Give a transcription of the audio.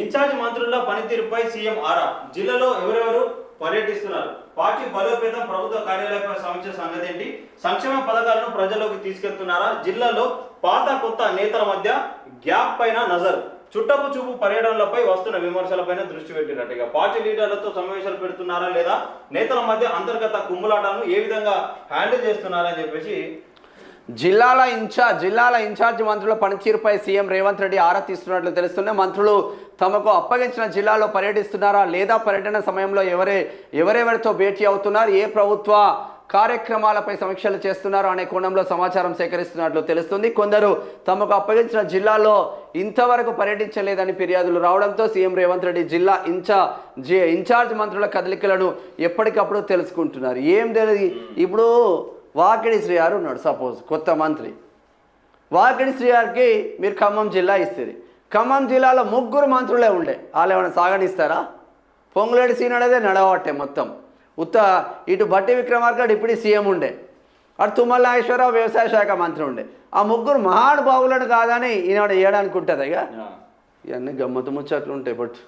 Incharge మంత్రుల పనితీరుపై CM ఆరా. జిల్లాలో ఎవరెవరు పర్యటిస్తున్నారు? పార్టీ బలోపేతం ప్రభుత్వ కార్యాలయంపై సమీక్ష సంగతి ఏంటి? సంక్షేమ పథకాలను ప్రజల్లోకి తీసుకెళ్తున్నారా? జిల్లాలో పాత కొత్త నేతల మధ్య గ్యాప్ పైన నజర్. చుట్టపు చూపు పర్యటనలపై వస్తున్న విమర్శలపైన దృష్టి పెట్టినట్టు ఇక పార్టీ లీడర్లతో సమావేశాలు పెడుతున్నారా లేదా? నేతల మధ్య అంతర్గత కుమ్ములాటాలను ఏ విధంగా హ్యాండిల్ చేస్తున్నారా అని చెప్పేసి జిల్లాల ఇన్ఛార్జ్ జిల్లాల ఇన్ఛార్జ్ మంత్రుల పనితీరుపై సీఎం రేవంత్ రెడ్డి ఆరా తీస్తున్నట్లు తెలుస్తున్నాయి మంత్రులు తమకు అప్పగించిన జిల్లాలో పర్యటిస్తున్నారా లేదా పర్యటన సమయంలో ఎవరే ఎవరెవరితో భేటీ అవుతున్నారు ఏ ప్రభుత్వ కార్యక్రమాలపై సమీక్షలు చేస్తున్నారు అనే కోణంలో సమాచారం సేకరిస్తున్నట్లు తెలుస్తుంది. కొందరు తమకు అప్పగించిన జిల్లాలో ఇంతవరకు పర్యటించలేదని ఫిర్యాదులు రావడంతో సీఎం రేవంత్ రెడ్డి జిల్లా ఇన్ఛా జి ఇన్ఛార్జ్ మంత్రుల కదలికలను ఎప్పటికప్పుడు తెలుసుకుంటున్నారు. ఏం తెలియదు ఇప్పుడు వాకిడి శ్రీ గారు ఉన్నాడు సపోజ్ కొత్త మంత్రి. వాకిడి శ్రీ గారికి మీరు ఖమ్మం జిల్లా ఇస్తుంది. ఖమ్మం జిల్లాలో ముగ్గురు మంత్రులే ఉండే. వాళ్ళు ఏమైనా సాగనిస్తారా? పొంగులేడి సీనడదే నడవట్టే మొత్తం. ఉత్త ఇటు బట్టి విక్రమార్క డిప్యూటీ సీఎం ఉండే. అటు తుమ్మల నాగేశ్వరరావు వ్యవసాయ శాఖ మంత్రి ఉండే. ఆ ముగ్గురు మహానుభావులను కాదని ఈనాడు ఏడనుకుంటుంది ఇక? ఇవన్నీ గమ్మత్తు ముచ్చట్లు ఉంటాయి బట్